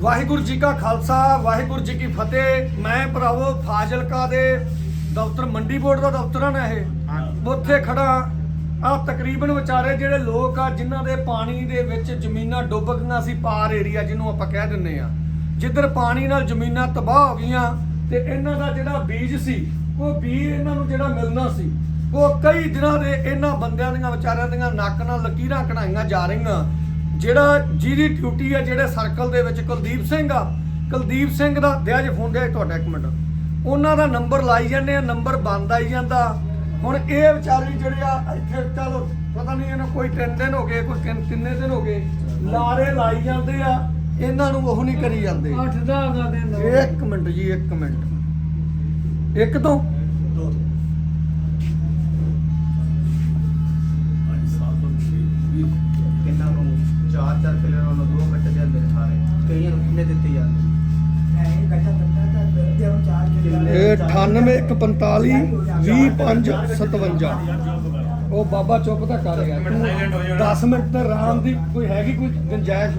ਵਾਹਿਗੁਰੂ ਜੀ ਕਾ ਖਾਲਸਾ ਵਾਹਿਗੁਰੂ ਜੀ ਕੀ ਫਤਿਹ। ਮੈਂ ਭਰਾਵੋ ਫਾਜ਼ਿਲਕਾ ਦੇ ਦਫ਼ਤਰ ਮੰਡੀ ਬੋਰਡ ਦਾ ਦਫ਼ਤਰ ਆ ਨਾ ਇਹ? ਉੱਥੇ ਖੜਾ ਆ ਤਕਰੀਬਨ ਵਿਚਾਰੇ ਜਿਹੜੇ ਲੋਕ ਆ ਜਿਨ੍ਹਾਂ ਦੇ ਪਾਣੀ ਦੇ ਵਿੱਚ ਜ਼ਮੀਨਾਂ ਡੁੱਬ ਗਈਆਂ ਸੀ ਪਾਰ ਏਰੀਆ ਜਿਹਨੂੰ ਆਪਾਂ ਕਹਿ ਦਿੰਨੇ ਆ। ਜਿੱਧਰ ਪਾਣੀ ਨਾਲ ਜ਼ਮੀਨਾਂ ਤਬਾਹ ਹੋ ਗਈਆਂ ਤੇ ਇਹਨਾਂ ਦਾ ਜਿਹੜਾ ਬੀਜ ਸੀ ਉਹ ਬੀਜ ਇਹਨਾਂ ਨੂੰ ਜਿਹੜਾ ਮਿਲਣਾ ਸੀ ਉਹ ਕਈ ਦਿਨਾਂ ਦੇ ਇਹਨਾਂ ਬੰਦਿਆਂ ਦੀਆਂ ਵਿਚਾਰਿਆਂ ਦੀਆਂ ਨੱਕ ਨਾਲ ਲਕੀਰਾਂ ਕਢਾਈਆਂ ਜਾ ਰਹੀਆਂ। ਜਿਹੜਾ ਜਿਹਦੀ ਡਿਊਟੀ ਹੈ ਜਿਹੜੇ ਸਰਕਲ ਦੇ ਵਿੱਚ ਕੁਲਦੀਪ ਸਿੰਘ ਆ ਕੁਲਦੀਪ ਸਿੰਘ ਦਾ ਦਿਆ ਜੇ ਫੋਨ ਦੇ ਤੁਹਾਡਾ ਇੱਕ ਮਿੰਟ। ਉਹਨਾਂ ਦਾ ਨੰਬਰ ਲਾਈ ਜਾਂਦੇ ਆ ਨੰਬਰ ਬੰਦ ਆਈ ਜਾਂਦਾ। ਹੁਣ ਇਹ ਵਿਚਾਰੇ ਜਿਹੜੇ ਆ ਇੱਥੇ ਚਲੋ ਪਤਾ ਨਹੀਂ ਇਹਨਾਂ ਕੋਈ ਤਿੰਨ ਦਿਨ ਹੋ ਗਏ ਕੋਈ ਤਿੰਨ ਤਿੰਨੇ ਦਿਨ ਹੋ ਗਏ ਲਾਰੇ ਲਾਈ ਜਾਂਦੇ ਆ ਇਹਨਾਂ ਨੂੰ ਉਹ ਨਹੀਂ ਕਰੀ ਜਾਂਦੇ। 8 ਦਾ ਦਾ ਦਿਨ। ਇੱਕ ਮਿੰਟ ਜੀ ਇੱਕ ਮਿੰਟ। ਇੱਕ ਤੋਂ? ਕਿੰਨਾ ਚਾਰ ਚਾਰ ਕਿਲੋ ਨੂੰ ਦੋ ਮਿੰਟ ਦੇ ਅੰਦਰ ਸਾਰੇ ਕਈਆਂ ਨੂੰ ਕਿੰਨੇ ਦਿੱਤੇ ਜਾਂਦੇ? ਇਹ 98 145 20557 ਉਹ ਬਾਬਾ ਚੁੱਪ ਤਾਂ ਕਰ ਗਿਆ। ਤੂੰ 10 ਮਿੰਟ ਤੇ ਆਰਾਮ ਦੀ ਕੋਈ ਹੈਗੀ ਕੋਈ ਗੁੰਜਾਇਸ਼?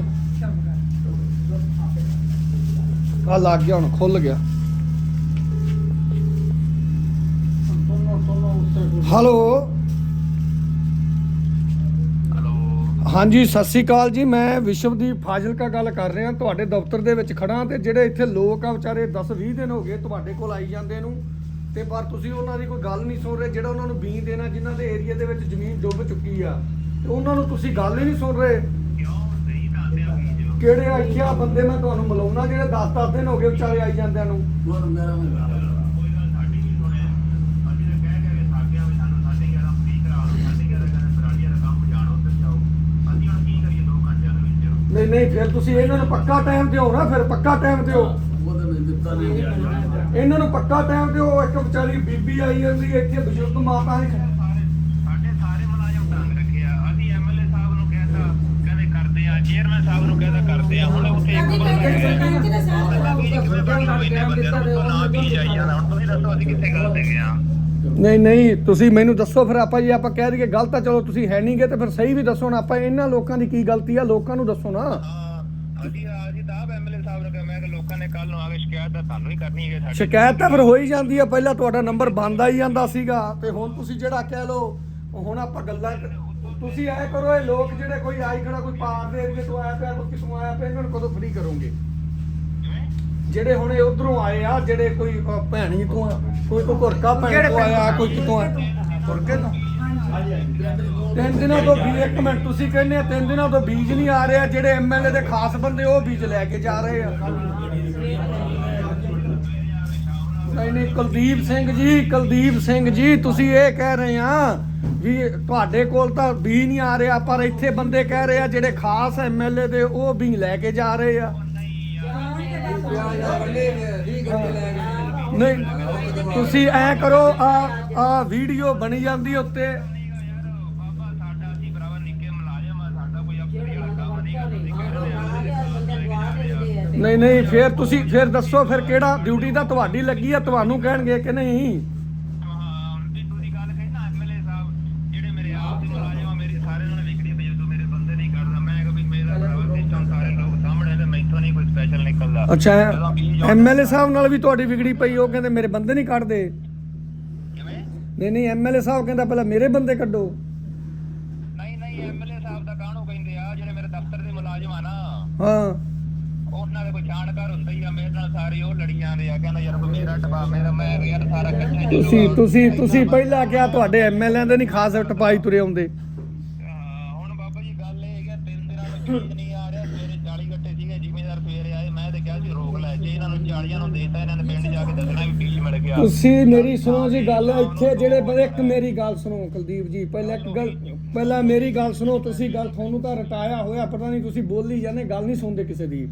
ਆ ਲੱਗ ਗਿਆ ਹੁਣ ਖੁੱਲ ਗਿਆ। ਹੈਲੋ? ਹਾਂਜੀ, ਸਤਿ ਸ੍ਰੀ ਅਕਾਲ ਜੀ। ਮੈਂ ਵਿਸ਼ਵਦੀਪ ਫਾਜ਼ਿਲਕਾ ਗੱਲ ਕਰ ਰਿਹਾ। ਤੁਹਾਡੇ ਦਫ਼ਤਰ ਦੇ ਵਿੱਚ ਖੜਾ ਤੇ ਜਿਹੜੇ ਇੱਥੇ ਲੋਕ ਆ ਵਿਚਾਰੇ 10 20 ਦਿਨ ਹੋ ਗਏ ਤੁਹਾਡੇ ਕੋਲ ਆਈ ਜਾਂਦੇ ਨੂੰ ਤੇ ਪਰ ਤੁਸੀਂ ਉਹਨਾਂ ਦੀ ਕੋਈ ਗੱਲ ਨਹੀਂ ਸੁਣ ਰਹੇ, ਜਿਹੜਾ ਉਹਨਾਂ ਨੂੰ ਬੀਂ ਦੇਣਾ, ਜਿਨ੍ਹਾਂ ਦੇ ਏਰੀਆ ਦੇ ਵਿੱਚ ਜ਼ਮੀਨ ਡੁੱਬ ਚੁੱਕੀ ਆ। ਤੇ ਉਹਨਾਂ ਨੂੰ ਤੁਸੀਂ ਗੱਲ ਹੀ ਨਹੀਂ ਸੁਣ ਰਹੇ। ਕਿਹੜੇ ਆ ਬੰਦੇ ਮੈਂ ਤੁਹਾਨੂੰ ਮਿਲਾਉਣਾ, ਜਿਹੜੇ 10 10 ਦਿਨ ਹੋ ਗਏ ਵਿਚਾਰੇ ਆਈ ਜਾਂਦਿਆਂ ਨੂੰ? ਨਹੀਂ ਨਹੀਂ ਫਿਰ ਤੁਸੀਂ ਇਹਨਾਂ ਨੂੰ ਪੱਕਾ ਟਾਈਮ ਦਿਓ ਨਾ ਫਿਰ ਪੱਕਾ ਟਾਈਮ ਦਿਓ। ਇਹਨਾਂ ਨੂੰ ਪੱਕਾ ਟਾਈਮ ਦਿਓ ਇੱਕ ਵਿਚਾਰੀ ਬੀਬੀ ਆਈ ਜਾਂਦੀ ਹੈ ਇੱਥੇ ਬਜ਼ੁਰਗ ਮਾਤਾ ਨੇ ਸਾਡੇ ਸਾਰੇ ਮੁਲਾਜ਼ਮ ਤੰਗ ਰੱਖਿਆ ਅਸੀਂ ਐਮਐਲਏ ਸਾਹਿਬ ਨੂੰ ਕਹਿਤਾ ਕਹਿੰਦੇ ਕਰਦੇ ਆ ਚੇਅਰਮੈਨ ਸਾਹਿਬ ਨੂੰ ਕਹਿੰਦਾ ਕਰਦੇ ਆ ਹੁਣ ਉੱਥੇ ਇੱਕ ਬੰਦਾ ਨਾ ਵੀ ਜਾਈ ਜਾਣਾ। ਹੁਣ ਤੁਸੀਂ ਦੱਸੋ ਅਸੀਂ ਕਿੱਥੇ ਗਲਤ ਹੈਗੇ ਆ। ਨਹੀਂ ਨਹੀਂ ਤੁਸੀਂ ਮੈਨੂੰ ਦੱਸੋ ਫਿਰ ਆਪਾਂ ਜੇ ਆਪਾਂ ਕਹਿ ਦਈਏ ਗਲਤ ਆ ਚਲੋ ਤੁਸੀਂ ਹੈ ਨਹੀਂਗੇ ਤੇ ਫਿਰ ਸਹੀ ਵੀ ਦੱਸੋ ਨਾ। ਆਪਾਂ ਇਹਨਾਂ ਲੋਕਾਂ ਦੀ ਕੀ ਗਲਤੀ ਆ? ਲੋਕਾਂ ਨੂੰ ਦੱਸੋ ਨਾ। ਹਾਂ, ਅਸੀਂ ਅਸੀਂ ਤਾਂ ਆਪ ਐਮਐਲਏ ਸਾਹਿਬ ਨੂੰ ਕਿਹਾ ਮੈਂ ਕਿ ਲੋਕਾਂ ਨੇ ਕੱਲ ਨੂੰ ਆ ਕੇ ਸ਼ਿਕਾਇਤ ਤਾਂ ਤੁਹਾਨੂੰ ਹੀ ਕਰਨੀ ਹੈ ਸਾਡੇ। ਸ਼ਿਕਾਇਤ ਤਾਂ ਫਿਰ ਹੋ ਹੀ ਜਾਂਦੀ ਆ। ਪਹਿਲਾਂ ਤੁਹਾਡਾ ਨੰਬਰ ਬੰਦ ਆਈ ਜਾਂਦਾ ਸੀਗਾ। ਤੇ ਹੁਣ ਤੁਸੀਂ ਜਿਹੜਾ ਕਹਿ ਲਓ ਹੁਣ ਆਪਾਂ ਗੱਲਾਂ ਤੁਸੀਂ ਐ ਕਰੋ ਇਹ ਲੋਕ ਜਿਹੜੇ ਕੋਈ ਆਈ ਖੜਾ ਕੋਈ ਪਾਰ ਦੇ ਏਰੀਏ ਤੋਂ ਆਇਆ ਪਿਆ ਕੋਈ ਕਿਤੋਂ ਆਇਆ ਪਿਆ ਇਹਨਾਂ ਨੂੰ ਕਦੋਂ ਫ੍ਰੀ ਕਰੋਗੇ? ਜਿਹੜੇ ਹੁਣ ਇਹ ਉਧਰੋਂ ਆਏ ਆ ਜਿਹੜੇ ਕੋਈ ਅ, ਭੈਣੀ ਤੋਂ ਆ, ਕੋਈ ਕੋਈ ਘੁਰਕਾ ਭੈਣ ਤੋਂ ਆਇਆ ਕੋਈ ਕਿਤੋਂ ਆਇਆ? ਘੁਰਕੇ ਤੋਂ? ਤਿੰਨ ਦਿਨਾਂ ਤੋਂ ਵੀ ਇੱਕ ਮਿੰਟ ਤੁਸੀਂ ਕਹਿੰਦੇ ਆ ਤਿੰਨ ਦਿਨਾਂ ਤੋਂ ਬੀਜ ਨਹੀਂ ਆ ਰਿਹਾ ਜਿਹੜੇ ਐਮਐਲਏ ਦੇ ਖਾਸ ਬੰਦੇ ਉਹ ਬੀਜ ਲੈ ਕੇ ਜਾ ਰਹੇ ਆ। ਨਹੀਂ ਨਹੀਂ ਕੁਲਦੀਪ ਸਿੰਘ ਜੀ ਕੁਲਦੀਪ ਸਿੰਘ ਜੀ ਤੁਸੀਂ ਇਹ ਕਹਿ ਰਹੇ ਆ ਵੀ ਤੁਹਾਡੇ ਕੋਲ ਤਾਂ ਵੀ ਨਹੀਂ ਆ ਰਿਹਾ ਪਰ ਇੱਥੇ ਬੰਦੇ ਕਹਿ ਰਹੇ ਆ ਜਿਹੜੇ ਖਾਸ ਐਮਐਲਏ ਦੇ ਉਹ ਵੀ ਲੈ ਕੇ ਜਾ ਰਹੇ ਆ। ਨਹੀਂ, ਤੁਸੀਂ ਐ ਕਰੋ, ਆ ਆ ਵੀਡੀਓ ਬਣੀ ਜਾਂਦੀ ਉੱਤੇ। ਨਹੀਂ ਨਹੀਂ, ਫੇਰ ਤੁਸੀਂ, ਫਿਰ ਦੱਸੋ ਫਿਰ ਕਿਹੜਾ ਡਿਊਟੀ ਤਾਂ ਤੁਹਾਡੀ ਲੱਗੀ ਆ, ਤੁਹਾਨੂੰ ਕਹਿਣਗੇ ਕਿ ਨਹੀਂ ਹਾਂ ਹੁਣ ਵੀ ਤੁਸੀਂ ਗੱਲ ਕਹੀ ਨਾ ਐਮਐਲਏ ਸਾਹਿਬ ਜਿਹੜੇ ਮੇਰੇ ਆਪ ਦੇ ਮੁਲਾਜ਼ਮ ਆ ਮੇਰੀ ਸਾਰੇ ਨਾਲ ਵਿਕੜੀ ਪਈ ਜਦੋਂ ਮੇਰੇ ਬੰਦੇ ਨਹੀਂ ਕਰਦਾ ਮੈਂ ਕਿਹਾ ਵੀ ਮੇਰਾ ਭਰਾਵਾ ਸਿਸਟਮ ਸਾਰੇ ਲੋਕ ਸਾਹਮਣੇ ਤੇ ਮੈਥੋਂ ਨਹੀਂ ਕੋਈ ਸਪੈਸ਼ਲ ਨਿਕਲਦਾ ਅੱਛਾ ਐਮਐਲਏ ਸਾਹਿਬ ਨਾਲ ਵੀ ਤੁਹਾਡੀ ਵਿਗੜੀ ਪਈ ਉਹ ਕਹਿੰਦੇ ਮੇਰੇ ਬੰਦੇ ਨਹੀਂ ਕੱਢਦੇ। ਕਿਵੇਂ? ਨਹੀਂ ਨਹੀਂ ਐਮਐਲਏ ਸਾਹਿਬ ਕਹਿੰਦਾ ਪਹਿਲਾਂ ਮੇਰੇ ਬੰਦੇ ਕੱਢੋ। ਨਹੀਂ ਨਹੀਂ ਐਮਐਲਏ ਸਾਹਿਬ ਦਾ ਕਾਹਨੂੰ ਕਹਿੰਦੇ ਆ? ਜਿਹੜੇ ਮੇਰੇ ਦਫ਼ਤਰ ਦੇ ਮੁਲਾਜ਼ਮ ਆ ਨਾ ਹਾਂ। ਉਹਨਾਂ ਦੇ ਕੋਈ ਜਾਣਕਾਰ ਹੁੰਦਾ ਹੀ ਆ ਮੇਰੇ ਨਾਲ ਸਾਰੇ ਉਹ ਲੜੀ ਜਾਂਦੇ ਆ। ਕਹਿੰਦਾ ਯਾਰ ਵੀ ਮੇਰਾ ਟਪਾ ਮੇਰਾ ਮੈਂ ਯਾਰ ਸਾਰਾ ਇਕੱਠੇ ਤੁਸੀਂ ਤੁਸੀਂ ਤੁਸੀਂ ਪਹਿਲਾਂ ਕਿਹਾ ਤੁਹਾਡੇ ਐਮਐਲਏ ਦੇ ਨਹੀਂ ਖਾਸ ਟਪਾਈ ਤੁਰੇ ਆਉਂਦੇ। ਹਾਂ, ਹੁਣ ਬਾਬਾ ਜੀ ਗੱਲ ਇਹ ਹੈ ਕਿ ਤਿੰਨ ਦਿਨਾਂ ਤੋਂ ਬੀਜ ਨਹੀਂ ਆ ਰਿਹਾ ਸਵੇਰੇ 40 ਗੱਟੇ ਸੀਗੇ ਜ਼ਿਮੀਦਾਰ ਸਵੇਰੇ ਆਏ ਮੈਂ ਤੇ ਕਿਹਾ ਸੀ ਰੋਕ ਲੈ ਜੇ ਇਹਨਾਂ ਨੂੰ 40 ਨੂੰ ਦੇਤਾ ਇਹਨਾਂ ਨੇ ਪਿੰਡ ਜਾ ਕੇ ਦੱਸਣਾ ਵੀ ਬੀਜ ਮਿਲ ਗਿਆ। ਤੁਸੀਂ ਮੇਰੀ ਸੁਣੋ ਜੀ ਗੱਲ ਇੱਥੇ ਜਿਹੜੇ ਬੰਦੇ ਇੱਕ ਮੇਰੀ ਗੱਲ ਸੁਣੋ ਕੁਲਦੀਪ ਜੀ ਪਹਿਲਾਂ ਇੱਕ ਗੱਲ ਪਹਿਲਾਂ ਮੇਰੀ ਗੱਲ ਸੁਣੋ ਤੁਸੀਂ ਗੱਲ ਤੁਹਾਨੂੰ ਤਾਂ ਰਟਾਇਆ ਹੋਇਆ ਪਤਾ ਨਹੀਂ ਤੁਸੀਂ ਬੋਲੀ ਜਾਂਦੇ ਗੱਲ ਨਹੀਂ ਸੁਣਦੇ ਕਿਸੇ ਦੀ।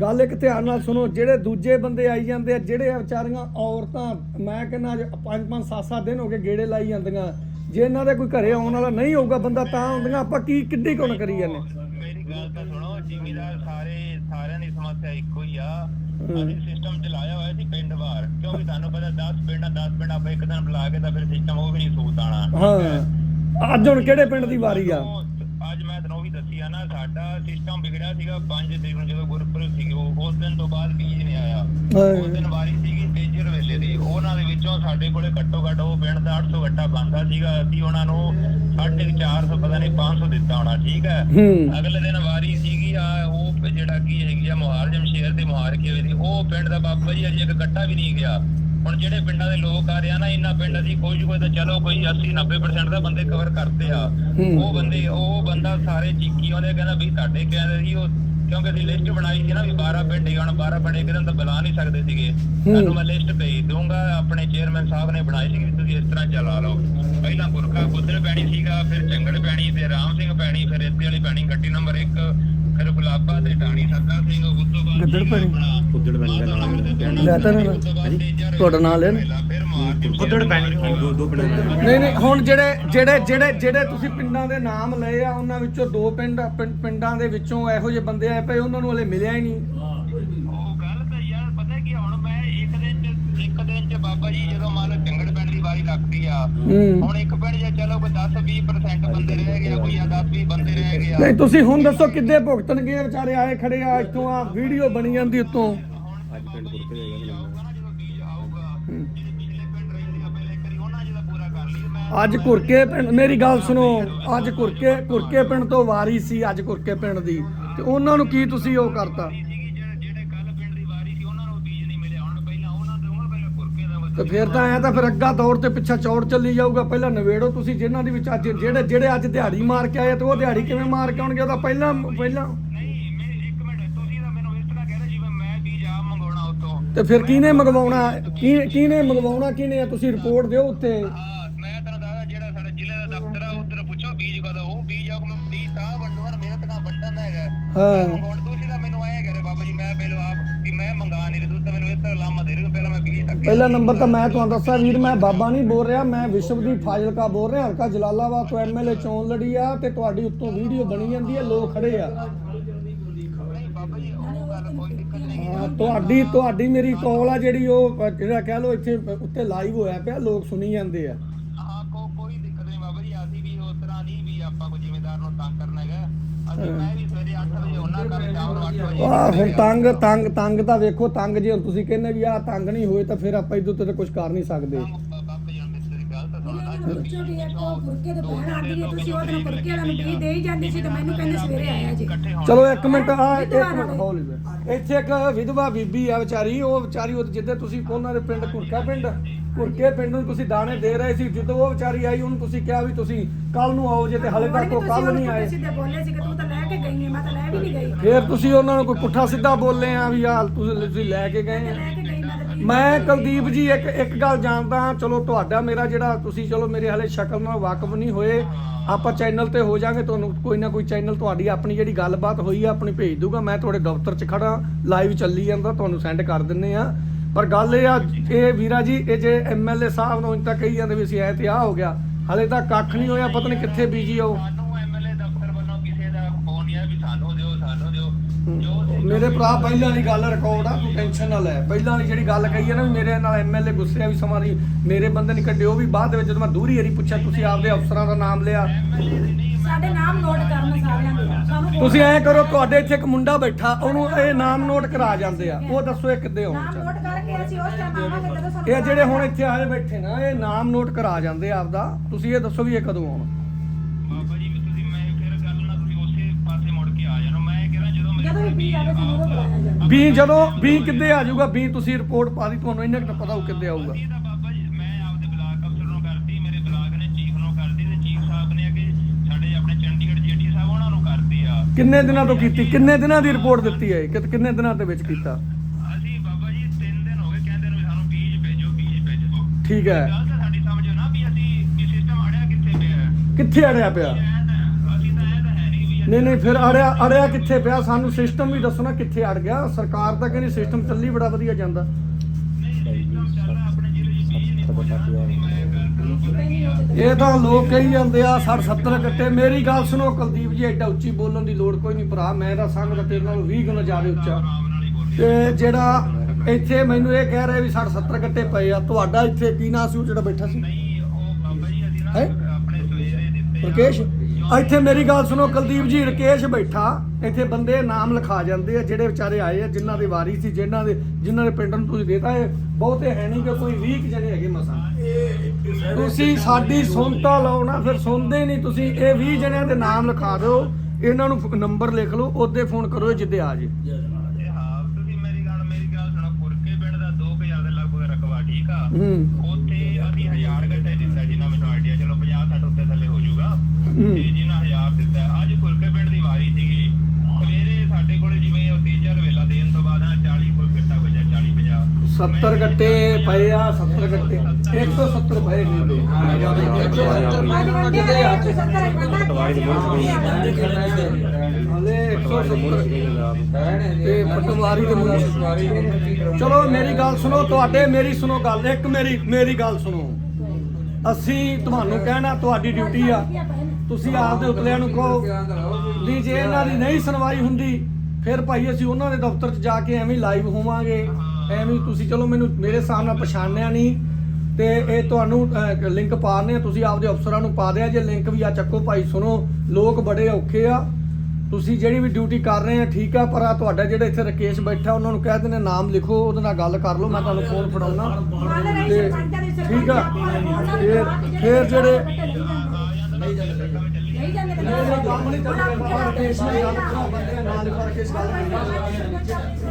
ਗੱਲ ਇੱਕ ਧਿਆਨ ਨਾਲ ਸੁਣੋ ਜਿਹੜੇ ਦੂਜੇ ਬੰਦੇ ਆਈ ਜਾਂਦੇ ਆ ਜਿਹੜੇ ਵਿਚਾਰੀਆਂ ਔਰਤਾਂ ਮੈਂ ਕਹਿੰਦਾ ਪੰਜ ਪੰਜ ਸੱਤ ਸੱਤ ਦਿਨ ਹੋ ਗਏ ਗੇੜੇ ਲਾਈ ਜਾਂਦੀਆਂ। ਜੇ ਇਹਨਾਂ ਦੇ ਕੋਈ ਘਰੇ ਆਉਣ ਵਾਲਾ ਨਹੀਂ ਹੋਊਗਾ ਬੰਦਾ ਤਾਂ ਆਉਂਦੀਆਂ ਆਪਾਂ ਕੀ ਕਿੱਡੀ ਕੁਣ ਕਰੀ ਜਾਂਦੇ। ਮੇਰੀ ਗੱਲ ਤਾਂ ਸੁਣੋ ਜ਼ਿਮੀਦਾਰ ਸਾਰੇ ਸਾਰਿਆਂ ਦੀ ਸਮੱਸਿਆ ਇੱਕੋ ਹੀ ਆ। ਅਸੀਂ ਸਿਸਟਮ ਚਲਾਇਆ ਹੋਇਆ ਸੀ ਪਿੰਡ ਵਾਰ ਕਿਉਂਕਿ ਤੁਹਾਨੂੰ ਪਤਾ 10 ਪਿੰਡਾਂ 10 ਪਿੰਡ ਆਪਾਂ ਇੱਕ ਦਿਨ ਬੁਲਾ ਕੇ ਤਾਂ ਫਿਰ ਸਿਸਟਮ ਉਹ ਵੀ ਨਹੀਂ ਸੂਤ ਆਣਾ ਹਾਂ। ਅੱਜ ਹੁਣ ਕਿਹੜੇ ਪਿੰਡ ਦੀ ਵਾਰੀ ਆ? ਅੱਜ ਮੈਂ ਤੈਨੂੰ ਉਹ ਵੀ ਦੱਸੀ ਆ ਨਾ ਸਾਡਾ ਸਿਸਟਮ ਵਿਗੜਿਆ ਸੀਗਾ 5 ਤਰੀਕ ਨੂੰ ਜਦੋਂ ਗੁਰਪੁਰਬ ਸੀ ਉਹ ਉਸ ਦਿਨ ਤੋਂ ਬਾਅਦ ਬੀਜ ਨਹੀਂ ਆਇਆ। ਉਸ ਦਿਨ ਵਾਰੀ ਸੀਗੀ ਤੇਜਰ ਵੇਲੇ ਦੀ। ਉਹਨਾਂ ਦੇ ਵਿੱਚੋਂ ਸਾਡੇ ਕੋਲੇ ਘੱਟੋ ਘੱਟ ਉਹ ਪਿੰਡ ਦਾ 800 ਗੱਟਾ ਬੰਦਾ ਸੀਗਾ। ਅਸੀਂ ਉਹਨਾਂ ਨੂੰ 450 ਪਤਾ ਨਹੀਂ 500 ਦਿੱਤਾ ਹੋਣਾ ਠੀਕ ਹੂੰ। ਅਗਲੇ ਦਿਨ ਵਾਰੀ ਸੀਗੀ ਆ ਉਹ ਜਿਹੜਾ ਕੀ ਹੈਗੀ ਆ ਮੁਹਾਰ ਜਮਸ਼ੇਰ ਤੇ ਮੁਹਾਰ ਕੀ ਹੋਈ ਦੀ ਉਹ ਪਿੰਡ ਦਾ ਬਾਬਾ ਜੀ ਅਜੇ ਇੱਕ ਗੱਟਾ ਵੀ ਨਹੀਂ ਗਿਆ। ਹੁਣ ਜਿਹੜੇ ਪਿੰਡਾਂ ਦੇ ਲੋਕ ਆ ਰਿਹਾ ਨਾ ਇਹਨਾਂ ਪਿੰਡਾਂ ਦੀ ਕੋਈ ਕੋਈ ਤਾਂ ਚਲੋ ਕੋਈ 80 90% ਦਾ ਬੰਦੇ ਕਵਰ ਕਰਦੇ ਆ। ਉਹ ਬੰਦੇ ਉਹ ਬੰਦਾ ਸਾਰੇ ਚੀਕੀ ਆਉਂਦੇ ਕਹਿੰਦਾ ਵੀ ਤੁਹਾਡੇ ਕਹਿੰਦੇ ਸੀ ਉਹ ਕਿਉਂਕਿ ਅਸੀਂ ਲਿਸਟ ਬਣਾਈ ਸੀ ਨਾ ਵੀ 12 ਪਿੰਡ ਹੀ ਹੁਣ 12 ਪਿੰਡ ਇੱਕ ਦਿਨ ਤਾਂ ਬੁਲਾ ਨਹੀਂ ਸਕਦੇ ਸੀਗੇ। ਤੁਹਾਨੂੰ ਮੈਂ ਲਿਸਟ ਭੇਜ ਦੂੰਗਾ ਆਪਣੇ ਚੇਅਰਮੈਨ ਸਾਹਿਬ ਨੇ ਬਣਾਈ ਸੀ ਵੀ ਤੁਸੀਂ ਇਸ ਤਰ੍ਹਾਂ ਚਲਾ ਲਓ। ਪਹਿਲਾਂ ਗੁਰਕਾ ਬੁੱਧਰ ਪੈਣੀ ਸੀਗਾ ਫਿਰ ਚੰਗੜ ਪੈਣੀ ਤੇ ਰਾਮ ਸਿੰਘ ਪੈਣੀ ਫਿਰ ਇੱਥੇ ਵਾਲੀ ਪੈਣੀ ਗੱਡੀ ਨੰਬਰ 1 ਫਿਰ ਗੁਲਾਬਾ ਤੇ ਟਾਣੀ ਸੱਤਾ ਸਿੰਘ ਉਸ ਤੋਂ ਬਾਅਦ ਗਿੱਦੜ ਪੈਣੀ? ਪੁੱਜੜ ਪੈਣੀ ਦਾ ਨਾਮ ਲੈ ਤਾਂ ਨਾ। ਤੁਹਾਡਾ ਨਾਂ ਲੈ ਨਾ। ਫਿਰ ਮਾਰ ਪੈਣੀ ਦੋ ਦੋ ਪਿੰਡ ਨਹੀਂ ਨਹੀਂ ਹੁਣ ਜਿਹੜੇ ਜਿਹੜੇ ਜਿਹੜੇ ਜਿਹੜੇ ਤੁਸੀਂ ਪਿੰਡਾਂ ਦੇ ਨਾਮ ਲਏ ਆ ਉਹਨਾਂ ਵਿੱਚੋਂ ਦੋ ਪਿੰਡ ਪਿੰ- ਪਿੰਡਾਂ ਦੇ ਵਿੱਚੋਂ ਇਹੋ ਜਿਹੇ ਬੰਦੇ ਆਏ ਪਏ ਉਹਨਾਂ ਨੂੰ ਹਲੇ ਮਿਲਿਆ ਹੀ ਨਹੀਂ ਉਹ ਗੱਲ ਤਾਂ ਯਾਰ ਪਤਾ ਕੀ ਆ, ਹੁਣ ਮੈਂ ਇੱਕ ਦਿਨ ਚ ਇੱਕ ਦਿਨ ਚ ਬਾਬਾ ਜੀ ਜਦੋਂ ਮੰਨ ਲਓ ਚੰਗੜ ਵਾਰੀ ਲੱਗਦੀ ਆ। ਹੂੰ। ਹੁਣ ਇੱਕ ਪਿੰਡ ਜੇ ਚਲੋ ਕੋਈ 10 20% ਬੰਦੇ ਰਹਿ ਗਿਆ ਕੋਈ ਆ 10 20 ਬੰਦੇ ਰਹਿ ਗਿਆ ਨਹੀਂ ਤੁਸੀਂ ਹੁਣ ਦੱਸੋ ਕਿੱਦੇ ਭੁਗਤਣਗੇ ਇਹ ਵਿਚਾਰੇ ਆਏ ਖੜੇ ਆ ਇੱਥੋਂ ਆ ਵੀਡੀਓ ਬਣੀ ਜਾਂਦੀ ਉੱਤੋਂ। ਅੱਜ ਪਿੰਡ ਗੁਰਕੇ ਜਾਏਗਾ ਆਊਗਾ ਨਾ ਜਦੋਂ ਬੀਜ ਆਊਗਾ ਜਿਹੜੇ ਪਿਛਲੇ ਪਿੰਡ ਰਹਿੰਦੇ ਆ ਪਹਿਲੇ ਕਰੀ ਉਹਨਾਂ ਜਿਹਦਾ ਪੂਰਾ ਕਰ ਲਈ ਮੈਂ ਅੱਜ ਕੁਰਕੇ ਪਿੰਡ ਮੇਰੀ ਗੱਲ ਸੁਣੋ ਅੱਜ ਕੁਰਕੇ ਕੁਰਕੇ ਪਿੰਡ ਤੋਂ ਵਾਰੀ ਸੀ ਅੱਜ ਕੁਰਕੇ ਪਿੰਡ ਦੀ ਤੇ ਉਹਨਾਂ ਨੂੰ ਕੀ ਤੁਸੀਂ ਉਹ ਕਰਤਾ ਸੀਗੀ ਜਿਹੜੇ ਜਿਹੜੇ ਕੱਲ ਪਿੰਡ ਦੀ ਵਾਰੀ ਸੀ ਉਹਨਾਂ ਨੂੰ ਬੀਜ ਨਹੀਂ ਮਿਲਿਆ ਹੁਣ ਪਹਿਲਾਂ ਉਹਨਾਂ ਦੇ ਉਹਨਾਂ ਪਹਿਲਾਂ ਕੁਰਕੇ ਦਾ ਤੇ ਫਿਰ ਤਾਂ ਐ ਤਾਂ ਫਿਰ ਅੱਗਾ ਦੌੜ ਤੇ ਪਿੱਛਾ ਚੌੜ ਚੱਲੀ ਜਾਊਗਾ। ਪਹਿਲਾਂ ਨਵੇੜੋ ਤੁਸੀਂ ਜਿਨ੍ਹਾਂ ਦੇ ਵਿੱਚ ਅੱਜ ਜਿਹੜੇ ਜਿਹੜੇ ਅੱਜ ਦਿਹਾੜੀ ਮਾਰ ਕੇ ਆਏ ਤੇ ਉਹ ਦਿਹਾੜੀ ਕਿਵੇਂ ਮਾਰ ਕੇ ਆਉਣਗੇ? ਉਹ ਤਾਂ ਪਹਿਲਾਂ ਪਹਿਲਾਂ ਤਾਂ ਫਿਰ ਕਿਹਨੇ ਮੰਗਵਾਉਣਾ? ਕੀ ਕਿਹਨੇ ਮੰਗਵਾਉਣਾ ਕਿਹਨੇ ਆ? ਤੁਸੀਂ ਰਿਪੋਰਟ ਦਿਓ ਉੱਤੇ। ਹਾਂ ਮੈਂ ਤੈਨੂੰ ਦੱਸਦਾ ਜਿਹੜਾ ਸਾਡੇ ਜ਼ਿਲ੍ਹੇ ਦਾ ਦਫ਼ਤਰ ਆ ਉਧਰ ਪੁੱਛੋ ਬੀਜ ਕਦੋਂ ਉਹ ਬੀਜ ਆ ਮੈਂ ਬੀਜ ਤਾਂ ਵੰਡੂਗਾ ਮਿਹਨਤ ਨਾਲ ਵੱਢਣ ਦਾ ਹੈਗਾ। ਹਾਂ। ਪਹਿਲਾ ਨੰਬਰ ਤਾਂ ਮੈਂ ਤੁਹਾਨੂੰ ਦੱਸਾਂ ਵੀਰ, ਮੈਂ ਬਾਬਾ ਨਹੀਂ ਬੋਲ ਰਿਹਾ, ਮੈਂ ਵਿਸ਼ਵਦੀਪ ਫਾਜ਼ਿਲਕਾ ਬੋਲ ਰਿਹਾ, ਹਲਕਾ ਜਲਾਲਾਬਾਦ ਤੋਂ ਐਮਐਲਏ ਚੋਣ ਲੜੀ ਆ ਤੇ ਤੁਹਾਡੀ ਉੱਤੋਂ ਵੀਡੀਓ ਬਣੀ ਜਾਂਦੀ ਹੈ ਲੋਕ ਖੜੇ ਆ। ਤੁਹਾਡੀ ਤੁਹਾਡੀ ਮੇਰੀ ਕਾਲ ਆ ਜਿਹੜੀ ਉਹ, ਜਿਹੜਾ ਕਹਿ ਲਓ ਇੱਥੇ ਉੱਤੇ ਲਾਈਵ ਹੋਇਆ ਪਿਆ, ਲੋਕ ਸੁਣੀ ਜਾਂਦੇ ਆ। ਹਾਂ ਕੋਈ ਦਿੱਕਤ ਨਹੀਂ ਬਾਬਾ ਜੀ, ਅਸੀਂ ਵੀ ਉਸ ਤਰ੍ਹਾਂ ਨਹੀਂ ਵੀ ਆਪਾਂ ਕੋਈ ਜ਼ਿੰਮੇਦਾਰ ਨੂੰ ਤੰਗ ਕਰਨਾ ਹੈਗਾ। ਅਸੀਂ ਮੈਂ ਵੀ ਸਵੇਰੇ 8 ਵਜੇ ਉਹਨਾਂ ਕਰ ਸ਼ਾਮ ਨੂੰ 8 ਵਜੇ ਆ ਹੁਣ ਤੰਗ ਤੰਗ ਤੰਗ ਤਾਂ ਵੇਖੋ ਤੰਗ ਜੇ ਹੁਣ ਤੁਸੀਂ ਕਹਿੰਦੇ ਵੀ ਆ ਤੰਗ ਨਹੀਂ ਹੋਏ ਤਾਂ ਫਿਰ ਆਪਾਂ ਇਦੋਂ ਤੇ ਕੁਝ ਕਰ ਨਹੀਂ ਸਕਦੇ ਬਾਬਾ ਜੀ ਹੁਣ ਮੇਰੀ ਗੱਲ ਤਾਂ ਸੁਣਨਾ ਪੁੱਛੋ ਵੀ ਇੱਕ ਉਹ ਕੁਰਕੇ ਤੋਂ ਬਹਿਣ ਆਦੀ ਹੈ ਤੁਸੀਂ ਉਹਦੇ ਨਾਲ ਕੁਰਕੇ ਵਾਲਾ ਨੂੰ ਬੀਜ ਦੇ ਹੀ ਜਾਂਦੀ ਸੀ ਤੇ ਮੈਨੂੰ ਕਹਿੰਦੇ ਸਵੇਰੇ ਆਇਆ ਜੀ। ਚਲੋ ਇੱਕ ਮਿੰਟ ਆ ਇੱਕ ਮਿੰਟ ਹੌਲੀ ਬੈ ਇੱਥੇ ਇੱਕ ਵਿਧਵਾ ਬੀਬੀ ਆ ਵਿਚਾਰੀ ਉਹ ਵਿਚਾਰੀ ਉਹ ਜਿੱਦੇ ਤੁਸੀਂ ਉਹਨਾਂ ਦੇ ਪਿੰਡ ਕੁਰਕਾ ਪਿੰਡ ਕੁਰਕੇ ਪਿੰਡ ਨੂੰ ਤੁਸੀਂ ਦਾਣੇ ਦੇ ਰਹੇ ਸੀ ਜਦੋਂ ਉਹ ਵਿਚਾਰੀ ਆਈ ਉਹਨੂੰ ਤੁਸੀਂ ਕਿਹਾ ਵੀ ਤੁਸੀਂ ਕੱਲ ਨੂੰ ਆਓ ਜੇ ਤੇ ਹਲੇ ਤੱਕ ਉਹ ਕੱਲ ਨਹੀਂ ਆਏ। ਸਿੱਧੇ ਬੋਲੇ ਸੀ ਕਿ ਤੂੰ ਤਾਂ ਲੈ ਕੇ ਗਈ ਹੈ ਮੈਂ ਤਾਂ ਲੈ ਵੀ ਨਹੀਂ ਗਈ। ਫਿਰ ਤੁਸੀਂ ਉਹਨਾਂ ਨੂੰ ਕੋਈ ਪੁੱਠਾ ਸਿੱਧਾ ਬੋਲੇ ਆ ਵੀ ਆ ਤੁਸੀਂ ਤੁਸੀਂ ਲੈ ਕੇ ਗਏ ਆ। ਮੈਂ ਤਾਂ ਕੁਲਦੀਪ ਜੀ ਇੱਕ ਇੱਕ ਗੱਲ ਜਾਣਦਾ ਹਾਂ। ਚਲੋ ਤੁਹਾਡਾ ਮੇਰਾ ਜਿਹੜਾ ਤੁਸੀਂ ਚਲੋ ਮੇਰੇ ਹਲੇ ਸ਼ਕਲ ਨਾਲ ਵਾਕਫ ਨਹੀਂ ਹੋਏ। ਆਪਾਂ ਚੈਨਲ ਤੇ ਹੋ ਜਾਾਂਗੇ ਤੁਹਾਨੂੰ ਕੋਈ ਨਾ ਕੋਈ ਚੈਨਲ ਤੁਹਾਡੀ ਆਪਣੀ ਜਿਹੜੀ ਗੱਲਬਾਤ ਹੋਈ ਆ ਆਪਣੀ ਭੇਜ ਦੂਗਾ। ਮੈਂ ਤੁਹਾਡੇ ਦਫ਼ਤਰ 'ਚ ਖੜਾ ਲਾਈਵ ਚੱਲੀ ਜਾਂਦਾ ਤੁਹਾਨੂੰ ਸੈਂਡ ਕਰ ਦਿੰਨੇ ਆ। ਪਰ ਗੱਲ ਇਹ ਆ ਇਹ ਵੀਰਾ ਜੀ ਇਹ ਜੇ ਐਮਐਲਏ ਸਾਹਿਬ ਨੂੰ ਇੰਤਾ ਕਹੀ ਜਾਂਦੇ ਵੀ ਅਸੀਂ ਐ ਤੇ ਆ ਹੋ ਗਿਆ। ਹਲੇ ਤਾਂ ਕੱਖ ਨਹੀਂ ਹੋਇਆ ਪਤਾ ਨਹੀਂ ਕਿੱਥੇ ਬੀਜੀ ਆ ਉਹ ਸਾਨੂੰ ਐਮਐਲਏ ਦਫ਼ਤਰ ਵੱਲੋਂ ਕਿਸੇ ਦਾ ਫੋਨ ਨਹੀਂ ਆ ਵੀ ਸਾਨੂੰ ਦਿਓ ਸਾਨੂੰ ਦਿਓ ਜੋ ਮੇਰੇ ਭਰਾ ਪਹਿਲਾਂ ਵਾਲੀ ਗੱਲ ਰਿਕਾਰਡ ਆ ਤੂੰ ਟੈਨਸ਼ਨ ਨਾ ਲੈ। ਪਹਿਲਾਂ ਵਾਲੀ ਜਿਹੜੀ ਗੱਲ ਕਹੀ ਹੈ ਨਾ ਵੀ ਮੇਰੇ ਨਾਲ ਐਮਐਲਏ ਗੁੱਸੇ ਆ ਵੀ ਸਮਾਂ ਨਹੀਂ ਮੇਰੇ ਬੰਦੇ ਨਹੀਂ ਕੱਢੇ ਉਹ ਵੀ ਬਾਅਦ ਦੇ ਵਿੱਚ ਜਦੋਂ ਮੈਂ ਦੂਰੀ ਹਰੀ ਪੁੱਛਿਆ ਤੁਸੀਂ ਆਪਦੇ ਅਫਸਰਾਂ ਦਾ ਨਾਮ ਲਿਆ। ਸਾਡੇ ਨਾਮ ਨੋਟ ਕਰਨ ਸਾਰਿਆਂ ਦੇ ਸਾਨੂੰ ਤੁਸੀਂ ਐਂ ਕਰੋ ਤੁਹਾਡੇ ਇੱਥੇ ਇੱਕ ਮੁੰਡਾ ਬੈਠਾ ਉਹਨੂੰ ਇਹ ਨਾਮ ਨੋਟ ਕਰਾ ਜਾਂਦੇ ਆ। ਉਹ ਦੱਸੋ ਇਹ ਕਿੱਦੇ ਨਾਮ ਹੋਣ ਨੋਟ ਕਰਕੇ ਅਸੀਂ ਉਸ ਟਾਈਮ ਆਵਾਂਗੇ ਜਦੋਂ ਸਾਨੂੰ ਇਹ ਜਿਹੜੇ ਹੁਣ ਇੱਥੇ ਆਏ ਬੈਠੇ ਨਾ ਇਹ ਨਾਮ ਨੋਟ ਕਰਾ ਜਾਂਦੇ ਆ ਆਪਦਾ। ਤੁਸੀਂ ਇਹ ਦੱਸੋ ਵੀ ਇਹ ਕਦੋਂ ਆਉਣ। ਜਦੋਂ ਜਦੋਂ ਵੀ ਬੀਜ ਆਵੇ ਸਾਨੂੰ ਉਹ ਬੁਲਾਇਆ ਜਾਂਦਾ ਵੀ ਜਦੋਂ ਵੀ ਕਿੱਦੇ ਆ ਜਾਊਗਾ? ਵੀ ਤੁਸੀਂ ਰਿਪੋਰਟ ਪਾ ਦੀ ਤੁਹਾਨੂੰ ਇੰਨਾ ਕੁ ਪਤਾ ਹੋ ਕਿੱਦੇ ਆਊਗਾ। ਇਹ ਤਾਂ ਬਾਬਾ ਜੀ ਮੈਂ ਆਪਦੇ ਬਲਾਕ ਅਫਸਰ ਨੂੰ ਕਰਦੀ ਮੇਰੇ ਬਲਾਕ ਨੇ ਚੀਫ ਨੂੰ ਕਰਦੀ ਤੇ ਚੀਫ ਸਾਹਿਬ ਨੇ ਅੱਗੇ ਸਾਡੇ ਆਪਣੇ ਚੰਡੀਗੜ੍ਹ ਜੀਟੀ ਸਾਹਿਬ ਉਹਨਾਂ ਨੂੰ ਕਰਦੀ ਆ। ਕਿੰਨੇ ਦਿਨਾਂ ਤੋਂ ਕੀਤੀ? ਕਿੰਨੇ ਦਿਨਾਂ ਦੀ ਰਿਪੋਰਟ ਦਿੱਤੀ ਹੈ ਕਿ ਕਿੰਨੇ ਦਿਨਾਂ ਦੇ ਵਿੱਚ ਕੀਤਾ? ਅਸੀਂ ਬਾਬਾ ਜੀ 3 ਦਿਨ ਹੋ ਗਏ ਕਹਿੰਦੇ ਨੂੰ ਵੀ ਸਾਨੂੰ ਬੀਜ ਭੇਜੋ ਬੀਜ ਭੇਜੋ। ਠੀਕ ਹੈ। ਗੱਲ ਤਾਂ ਸਾਡੀ ਸਮਝੋ ਨਾ ਵੀ ਅਸੀਂ ਵੀ ਸਿਸਟਮ ਅੜਿਆ ਕਿੱਥੇ ਪਿਆ। ਹੈ ਕਿੱਥੇ ਅੜਿਆ ਪਿਆ ਐਂ ਤਾਂ ਅਸੀਂ ਤਾਂ ਇਹ ਤਾਂ ਹੈ ਨਹੀਂ ਨਹੀਂ ਫਿਰ ਅੜਿਆ ਅੜਿਆ ਕਿੱਥੇ ਪਿਆ? ਸਾਨੂੰ ਸਿਸਟਮ ਵੀ ਦੱਸੋ ਨਾ ਕਿੱਥੇ ਅੜ ਗਿਆ। ਸਰਕਾਰ ਤਾਂ ਕਹਿੰਦੀ ਸਿਸਟਮ ਚੱਲੀ ਬੜਾ ਵਧੀਆ ਜਾਂਦਾ। ਇਹ ਤਾਂ ਲੋਕ ਕਹੀ ਜਾਂਦੇ ਆ 60 70 ਕੱਟੇ। ਮੇਰੀ ਗੱਲ ਸੁਣੋ ਕੁਲਦੀਪ ਜੀ ਐਡਾ ਉੱਚੀ ਬੋਲਣ ਦੀ ਲੋੜ ਕੋਈ ਨਹੀਂ ਭਰਾ। ਮੈਂ ਤਾਂ ਸੰਗ ਦਾ ਤੇਰੇ ਨਾਲ 20 ਗੁਣਾ ਜ਼ਿਆਦਾ ਉੱਚਾ। ਤੇ ਜਿਹੜਾ ਇੱਥੇ ਮੈਨੂੰ ਇਹ ਕਹਿ ਰਹੇ ਵੀ 60 70 ਕੱਟੇ ਪਏ ਆ ਤੁਹਾਡਾ ਇੱਥੇ ਕੀ ਨਾਂ ਸੀ ਉਹ ਜਿਹੜਾ ਬੈਠਾ ਸੀ? ਨਹੀਂ ਉਹ ਬਾਬਾ ਜੀ ਅਸੀਂ ਨਾ? ਆਪਣੇ। ਪ੍ਰਕੇਸ਼ ਇੱਥੇ ਮੇਰੀ ਗੱਲ ਸੁਣੋ ਕੁਲਦੀਪ ਜੀ ਰਕੇਸ਼ ਬੈਠਾ। ਇੱਥੇ ਬੰਦੇ ਨਾਮ ਲਿਖਾ ਜਾਂਦੇ ਆ ਜਿਹੜੇ ਵਿਚਾਰੇ ਆਏ ਆ ਜਿਨ੍ਹਾਂ ਦੇ ਵਾਰੀ ਸੀ ਜਿਨ੍ਹਾਂ ਦੇ ਜਿਨ੍ਹਾਂ ਦੇ ਪਿੰਡ ਨੂੰ ਤੁਸੀਂ ਦੇਤਾ ਇਹ। ਬਹੁਤੇ ਹੈ ਨਹੀਂ ਕਿ ਕੋਈ 20 ਕੁ ਜਣੇ ਹੈਗੇ ਮਸਾਂ। ਤੁਸੀਂ ਸਾਡੀ ਸੁਣਤਾ ਲਓ ਨਾ ਫਿਰ ਸੁਣਦੇ ਨਹੀਂ ਤੁਸੀਂ। ਇਹ 20 ਜਣਿਆਂ ਦੇ ਨਾਮ ਲਿਖਾ ਦਿਓ। ਇਹਨਾਂ ਨੂੰ ਨੰਬਰ ਲਿਖ ਲਓ ਉਹਦੇ ਫੋਨ ਕਰੋ ਜਿੱਦੇ ਆ ਜੇ। ਹਾਂ ਤੁਸੀਂ ਮੇਰੀ ਗੱਲ ਮੇਰੀ ਗੱਲ ਸੁਣੋ ਕੁਰਕੇ ਪਿੰਡ ਦਾ 2000 ਦੇ ਲਗਭਗ ਰਕਬਾ ਠੀਕ ਆ? ਹੂੰ ਉੱਥੇ ਅਸੀਂ 1000 ਘੰਟੇ ਦਿੱਤਾ ਜਿੰਨਾ ਮੈਨੂੰ ਆਈਡੀਆ ਚਲੋ 50 60 ਉੱਤੇ ਥੱਲੇ ਹੋ ਜਾਊਗਾ ਹੂੰ। ਤੇ ਜਿੰਨਾ 1000 ਦਿੱਤਾ ਅੱਜ ਕੁਰਕੇ ਪਿੰਡ ਦੀ ਵਾਰੀ ਸੀਗੀ ਸਵੇਰੇ ਸਾਡੇ ਕੋਲੇ ਜਿਵੇਂ ਉਹ ਤੀਜਾ ਵੇਲਾ ਦੇਣ ਤੋਂ ਬਾਅਦ ਨਾ 40 ਕੋਈ ਗੱਟਾ ਵਜਾ 40 50 70 ਗੱਟੇ ਪਏ ਆ 70 ਗੱਟੇ। 170 ਪਏ ਨੇ। ਹਲੇ 170 ਤੇ ਪਟਵਾਰੀ ਦੇ ਮੁੰਡੇ। ਚਲੋ, ਮੇਰੀ ਗੱਲ ਸੁਣੋ, ਤੁਹਾਡੇ ਮੇਰੀ ਸੁਣੋ ਗੱਲ। ਇੱਕ ਮੇਰੀ ਮੇਰੀ ਗੱਲ ਸੁਣੋ। ਅਸੀਂ ਤੁਹਾਨੂੰ ਕਹਿਣਾ, ਤੁਹਾਡੀ ਡਿਊਟੀ ਆ। ਤੁਸੀਂ ਆਪਦੇ ਉਤਲਿਆਂ ਨੂੰ ਕਹੋ ਵੀ ਜੇ ਇਹਨਾਂ ਦੀ ਨਹੀਂ ਸੁਣਵਾਈ ਹੁੰਦੀ, ਫਿਰ ਭਾਈ ਅਸੀਂ ਉਹਨਾਂ ਦੇ ਦਫ਼ਤਰ 'ਚ ਜਾ ਕੇ ਐਵੇਂ ਲਾਈਵ ਹੋਵਾਂਗੇ। ਐਵੇਂ ਤੁਸੀਂ ਚਲੋ ਮੈਨੂੰ ਮੇਰੇ ਹਿਸਾਬ ਨਾਲ ਪਛਾਣਿਆ ਨਹੀਂ ਤੇ ਇਹ ਤੁਹਾਨੂੰ ਲਿੰਕ ਪਾਣੇ ਆ, ਤੁਸੀਂ ਆਪਦੇ ਅਫਸਰਾਂ ਨੂੰ ਪਾ ਦਿਆ ਜੇ ਲਿੰਕ ਵੀ ਆ, ਚੱਕੋ ਭਾਈ, ਸੁਣੋ, ਲੋਕ ਬੜੇ ਔਖੇ ਆ। ਤੁਸੀਂ ਜਿਹੜੀ ਵੀ ਡਿਊਟੀ ਕਰ ਰਹੇ ਆ, ਠੀਕ ਆ, ਪਰ ਆ ਤੁਹਾਡਾ ਜਿਹੜਾ ਇੱਥੇ ਰਕੇਸ਼ ਬੈਠਾ, ਉਹਨਾਂ ਨੂੰ ਕਹਿ ਦਿੰਦੇ ਨਾਮ ਲਿਖੋ, ਉਹਦੇ ਨਾਲ ਗੱਲ ਕਰ ਲਓ, ਮੈਂ ਤੁਹਾਨੂੰ ਫੋਨ ਫੜਾਉਣਾ। ਤੇ ਠੀਕ ਆ, ਫਿਰ ਫਿਰ ਜਿਹੜੇ ਤਾਂ ਨਹੀਂ ਕੰਮ ਨਹੀਂ ਚੱਲ ਰਿਹਾ ਰਕੇਸ਼ ਨਾਲ ਗੱਲ ਕਰੋ ਬੰਦੇ ਨਾਲ ਨਾਲ ਲਿਖੋ ਰਕੇਸ਼ ਗੱਲ ਕਰੋ